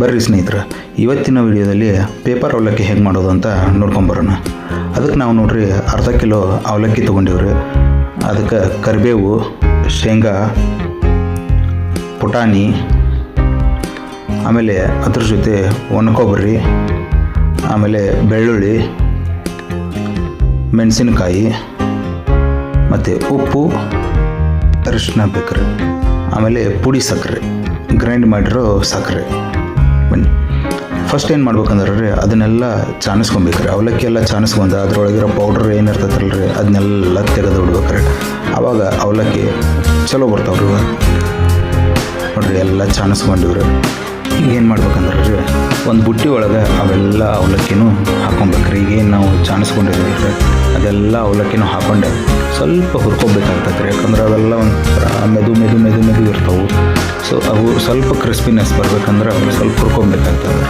ಬರ್ರಿ ಸ್ನೇಹಿತರೆ, ಇವತ್ತಿನ ವಿಡಿಯೋದಲ್ಲಿ ಪೇಪರ್ ಅವಲಕ್ಕಿ ಹೆಂಗೆ ಮಾಡೋದು ಅಂತ ನೋಡ್ಕೊಂಬರೋಣ ಅದಕ್ಕೆ ನಾವು ನೋಡ್ರಿ ಅರ್ಧ ಕಿಲೋ ಅವಲಕ್ಕಿ ತೊಗೊಂಡಿವ್ರಿ. ಅದಕ್ಕೆ ಕರಿಬೇವು, ಶೇಂಗಾ, ಪುಟಾಣಿ, ಆಮೇಲೆ ಅದ್ರ ಜೊತೆ ಒಣ ಕೊಬ್ಬರಿ ಆಮೇಲೆ ಬೆಳ್ಳುಳ್ಳಿ, ಮೆಣಸಿನಕಾಯಿ, ಮತ್ತು ಉಪ್ಪು ಅರಿಶಿನ ಬೇಕ್ರಿ. ಆಮೇಲೆ ಪುಡಿ ಸಕ್ಕರೆ ಗ್ರೈಂಡ್ ಮಾಡಿರೋ ಸಕ್ಕರೆ ಬನ್ನಿ. ಫಸ್ಟ್ ಏನು ಮಾಡ್ಬೇಕಂದ್ರೆ ರೀ ಅದನ್ನೆಲ್ಲ ಚಾಣಿಸ್ಕೊಬೇಕ್ರಿ ಅವಲಕ್ಕಿ ಎಲ್ಲ ಚಾಣಿಸ್ಕೊಂಡು ಅದರೊಳಗಿರೋ ಪೌಡ್ರ್ ಏನಿರ್ತೈತಲ್ಲ ರೀ ಅದನ್ನೆಲ್ಲ ತೆಗೆದು ಬಿಡ್ಬೇಕ್ರಿ. ಆವಾಗ ಅವಲಕ್ಕಿ ಚಲೋ ಬರ್ತಾವ್ರಿ ಇವಾಗ. ನೋಡ್ರಿ, ಎಲ್ಲ ಚಾಣಿಸ್ಕೊಂಡಿವ್ರಿ ಈಗ ಏನು ಮಾಡ್ಬೇಕಂದ್ರೆ ರೀ ಒಂದು ಬುಟ್ಟಿ ಒಳಗೆ ಅವೆಲ್ಲ ಅವಲಕ್ಕಿನೂ ಹಾಕೊಬೇಕ್ರಿ. ಈಗೇನು ನಾವು ಚಾಣಿಸ್ಕೊಂಡಿದ್ದೀವಿ ರೀ ಅದೆಲ್ಲ ಅವಲಕ್ಕಿನೂ ಹಾಕೊಂಡೆ. ಸ್ವಲ್ಪ ಹುರ್ಕೊಬೇಕಾಗ್ತದೆ ಯಾಕಂದ್ರೆ ಅವೆಲ್ಲ ಒಂಥರ ಮೆದು ಮೆದು ಮೆದು ಮೆದು ಇರ್ತಾವೆ. ಸೊ ಅವು ಸ್ವಲ್ಪ ಕ್ರಿಸ್ಪಿನೆಸ್ ಬರ್ಬೇಕಂದ್ರೆ ಸ್ವಲ್ಪ ಹುರ್ಕೊಬೇಕಾಗ್ತದೆ.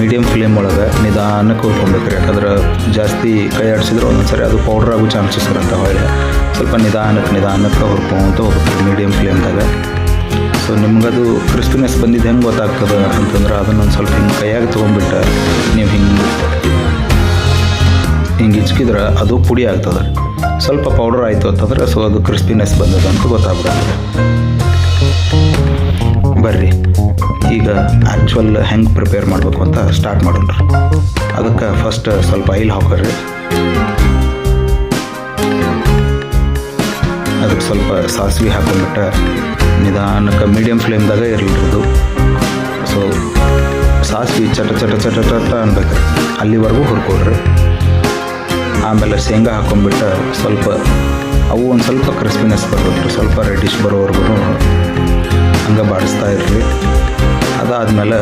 ಮೀಡಿಯಮ್ ಫ್ಲೇಮ್ ಒಳಗೆ ನಿಧಾನಕ್ಕೆ ಹುರ್ಕೊಬೇಕು ರೀ. ಯಾಕಂದ್ರೆ ಜಾಸ್ತಿ ಕೈ ಆಡಿಸಿದ್ರೆ ಒಂದೊಂದ್ಸರಿ ಅದು ಪೌಡ್ರ್ ಆಗೋ ಚಾನ್ಸಸ್ ಇರುತ್ತೆ ಹೊಳೆ ಸ್ವಲ್ಪ ನಿಧಾನಕ್ಕೆ ನಿಧಾನಕ್ಕೆ ಹುರ್ಕೊಂತ ಹೋಗ್ತೀವಿ ಮೀಡಿಯಮ್ ಫ್ಲೇಮ್ದಾಗ ಸೊ ನಿಮ್ಗದು ಕ್ರಿಸ್ಪಿನೆಸ್ ಬಂದಿದ್ದು ಹೆಂಗೆ ಗೊತ್ತಾಗ್ತದೆ ಅಂತಂದ್ರೆ ಅದನ್ನೊಂದು ಸ್ವಲ್ಪ ಹಿಂಗೆ ಕೈಯಾಗಿ ತೊಗೊಂಡ್ಬಿಟ್ಟು ನೀವು ಹಿಂಗೆ ಹಿಂಗೆ ಅದು ಪುಡಿ ಆಗ್ತದೆ. ಸ್ವಲ್ಪ ಪೌಡರ್ ಆಯಿತು ಅಂತಂದ್ರೆ ಸೊ ಅದು ಕ್ರಿಸ್ಪಿನೆಸ್ ಬಂದದ ಅಂತ ಗೊತ್ತಾಗ್ಬಿಡುತ್ತೆ. ಬರ್ರಿ, ಈಗ ಆ್ಯಕ್ಚುಯಲ್ ಹೆಂಗೆ ಪ್ರಿಪೇರ್ ಮಾಡಬೇಕು ಅಂತ ಸ್ಟಾರ್ಟ್ ಮಾಡೋಣ. ಅದಕ್ಕೆ ಫಸ್ಟ್ ಸ್ವಲ್ಪ ಆಯಿಲ್ ಹಾಕೋರಿ ಅದಕ್ಕೆ ಸ್ವಲ್ಪ ಸಾಸಿವೆ ಹಾಕೊಂಡ್ಬಿಟ್ಟ ನಿಧಾನಕ್ಕೆ ಮೀಡಿಯಮ್ ಫ್ಲೇಮ್ದಾಗ ಇರಲಿರೋದು. ಸೊ ಸಾಸಿವೆ ಚಟ ಚಟ ಚಟ ಚಟ ಅನ್ಬೇಕು. ಅಲ್ಲಿವರೆಗೂ ಹುರ್ಕೊಡ್ರಿ. ಆಮೇಲೆ ಶೇಂಗಾ ಹಾಕೊಂಡ್ಬಿಟ್ಟು ಸ್ವಲ್ಪ ಅವು ಒಂದು ಸ್ವಲ್ಪ ಕ್ರಿಸ್ಪಿನೆಸ್ ಬರ್ಬೇಕು, ಸ್ವಲ್ಪ ರೆಡಿಶ್ ಬರೋವರೆಗೂ ಹಂಗೆ ಬಾಡಿಸ್ತಾ ಇರ್ರಿ ಅದಾದಮೇಲೆ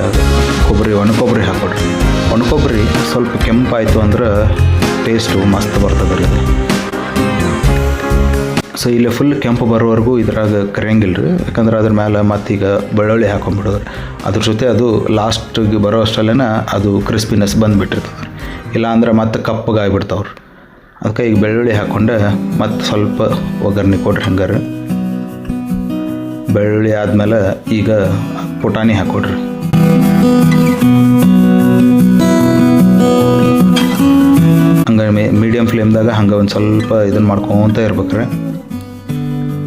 ಕೊಬ್ಬರಿ ಒಣ ಕೊಬ್ಬರಿ ಹಾಕೊಡ್ರಿ ಒಣ ಕೊಬ್ಬರಿ ಸ್ವಲ್ಪ ಕೆಂಪಾಯಿತು ಅಂದ್ರೆ ಟೇಸ್ಟು ಮಸ್ತ್ ಬರ್ತದೆ ರೀ ಸೊ ಇಲ್ಲಿ ಫುಲ್ ಕೆಂಪು ಬರೋವರೆಗೂ ಇದ್ರಾಗ ಕರೆಯಂಗಿಲ್ಲ ರೀ ಯಾಕಂದ್ರೆ ಅದ್ರ ಮೇಲೆ ಮತ್ತೀಗ ಬೆಳ್ಳುಳ್ಳಿ ಹಾಕೊಂಡ್ಬಿಡೋದ್ರಿ ಅದ್ರ ಜೊತೆ ಅದು ಲಾಸ್ಟಿಗೆ ಬರೋ ಅಷ್ಟಲ್ಲೇ ಅದು ಕ್ರಿಸ್ಪಿನೆಸ್ ಬಂದುಬಿಟ್ಟಿರ್ತದೆ. ಇಲ್ಲಾಂದ್ರೆ ಮತ್ತೆ ಕಪ್ಪಗೆ ಆಗ್ಬಿಡ್ತಾವ್ರಿ. ಅದಕ್ಕೆ ಈಗ ಬೆಳ್ಳುಳ್ಳಿ ಹಾಕ್ಕೊಂಡು ಮತ್ತು ಸ್ವಲ್ಪ ಒಗ್ಗರಣೆ ಕೊಡ್ರಿ ಹಂಗಾರೆ. ಬೆಳ್ಳುಳ್ಳಿ ಆದಮೇಲೆ ಈಗ ಪುಟಾಣಿ ಹಾಕ್ಕೊಡ್ರಿ ಹಂಗೆ ಮೀಡಿಯಮ್ ಫ್ಲೇಮ್ದಾಗ ಹಂಗೆ ಒಂದು ಸ್ವಲ್ಪ ಇದನ್ನು ಮಾಡ್ಕೊತ ಇರ್ಬೇಕ್ರಿ.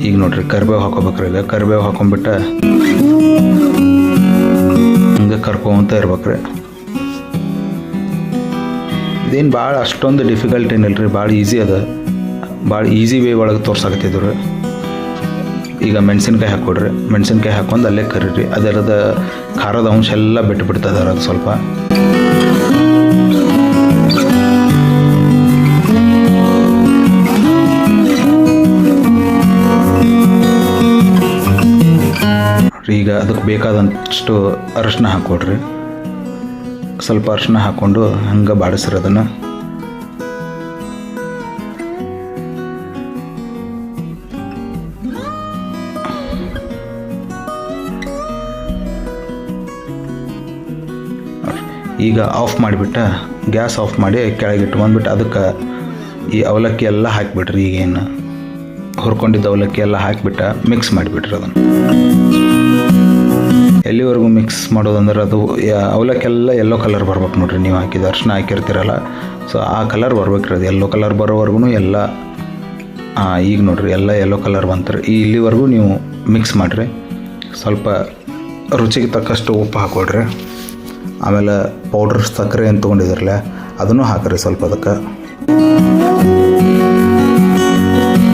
ಈಗ ನೋಡ್ರಿ ಕರಿಬೇವು ಹಾಕೋಬೇಕ್ರಿ ಈಗ. ಕರಿಬೇವು ಹಾಕೊಂಡ್ಬಿಟ್ಟು ಹಂಗೆ ಕರ್ಕೊಂತ ಇರ್ಬೇಕ್ರಿ. ಇದೇನು ಭಾಳ ಅಷ್ಟೊಂದು ಡಿಫಿಕಲ್ಟ್ ಏನಿಲ್ಲ ರೀ ಭಾಳ ಈಸಿ ಅದ. ಭಾಳ ಈಸಿ ವೇ ಒಳಗೆ ತೋರ್ಸಾಕತ್ತಿದ್ರು ಈಗ ಮೆಣಸಿನ್ಕಾಯಿ ಹಾಕ್ಕೊಡ್ರಿ. ಮೆಣಸಿನ್ಕಾಯಿ ಹಾಕೊಂಡು ಅಲ್ಲೇ ಕರೀರಿ. ಅದರದ ಖಾರದ ಅಂಶ ಎಲ್ಲ ಬಿಟ್ಟು ಬಿಡ್ತದೆ ಅದು ಸ್ವಲ್ಪ. ಈಗ ಅದಕ್ಕೆ ಬೇಕಾದಷ್ಟು ಅರಶಿನ ಹಾಕ್ಕೊಡ್ರಿ. ಸ್ವಲ್ಪ ಅರಶಿನ ಹಾಕ್ಕೊಂಡು ಹಂಗೆ ಬಾಡಿಸ್ರಿ ಅದನ್ನು ಈಗ ಆಫ್ ಮಾಡಿಬಿಟ್ಟು ಗ್ಯಾಸ್ ಆಫ್ ಮಾಡಿ ಕೆಳಗೆ ಬಂದ್ಬಿಟ್ಟು ಅದಕ್ಕೆ ಈ ಅವಲಕ್ಕಿ ಎಲ್ಲ ಹಾಕಿಬಿಟ್ರಿ ಈಗೇನು. ಹುರ್ಕೊಂಡಿದ್ದ ಅವಲಕ್ಕಿ ಎಲ್ಲ ಹಾಕಿಬಿಟ್ಟು ಮಿಕ್ಸ್ ಮಾಡಿಬಿಟ್ರಿ ಅದನ್ನು. ಎಲ್ಲಿವರೆಗೂ ಮಿಕ್ಸ್ ಮಾಡೋದಂದ್ರೆ ಅದು ಅವಲಕ್ಕೆಲ್ಲ ಎಲ್ಲೋ ಎಲ್ಲ ಕಲರ್ ಬರ್ಬೇಕು ನೋಡ್ರಿ ನೀವು ಹಾಕಿದ ಅರ್ಶಿನ ಹಾಕಿರ್ತೀರಲ್ಲ. ಸೊ ಆ ಕಲರ್ ಬರ್ಬೇಕ್ರಿ ಅದು. ಯೆಲ್ಲೋ ಕಲರ್ ಬರೋವರೆಗೂ ಎಲ್ಲ ಈಗ ನೋಡ್ರಿ ಎಲ್ಲ ಎಲ್ಲೋ ಕಲರ್ ಬಂತು ಈ ಇಲ್ಲಿವರೆಗೂ ನೀವು ಮಿಕ್ಸ್ ಮಾಡಿರಿ. ಸ್ವಲ್ಪ ರುಚಿಗೆ ತಕ್ಕಷ್ಟು ಉಪ್ಪು ಹಾಕೊಡ್ರಿ ಆಮೇಲೆ ಪೌಡ್ರ್ ಸಕ್ಕರೆ ಏನು ತೊಗೊಂಡಿದ್ರಲ್ಲ, ಅದನ್ನು ಹಾಕ್ರಿ ಸ್ವಲ್ಪ ಅದಕ್ಕೆ.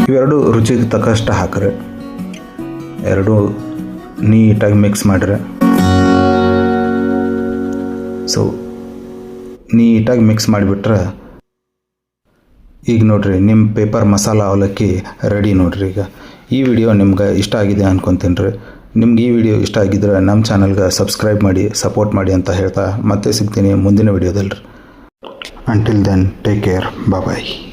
ಇವೆರಡು ರುಚಿಗೆ ತಕ್ಕಷ್ಟು ಹಾಕ್ರಿ. ಎರಡು ನೀಟಾಗಿ ಮಿಕ್ಸ್ ಮಾಡಿರಿ ಸೊ ನೀಟಾಗಿ ಮಿಕ್ಸ್ ಮಾಡಿಬಿಟ್ರೆ, ಈಗ ನೋಡಿರಿ ನಿಮ್ಮ ಪೇಪರ್ ಮಸಾಲ ಅವಲಕ್ಕಿ ರೆಡಿ ನೋಡಿರಿ ಈಗ. ಈ ವಿಡಿಯೋ ನಿಮ್ಗೆ ಇಷ್ಟ ಆಗಿದೆ ಅನ್ಕೊತೀನಿ ರೀ. ನಿಮ್ಗೆ ಈ ವಿಡಿಯೋ ಇಷ್ಟ ಆಗಿದ್ರೆ ನಮ್ಮ ಚಾನಲ್ಗೆ ಸಬ್ಸ್ಕ್ರೈಬ್ ಮಾಡಿ ಸಪೋರ್ಟ್ ಮಾಡಿ ಅಂತ ಹೇಳ್ತಾ ಮತ್ತೆ ಸಿಗ್ತೀನಿ ಮುಂದಿನ ವಿಡಿಯೋದಲ್ಲಿ until then take care bye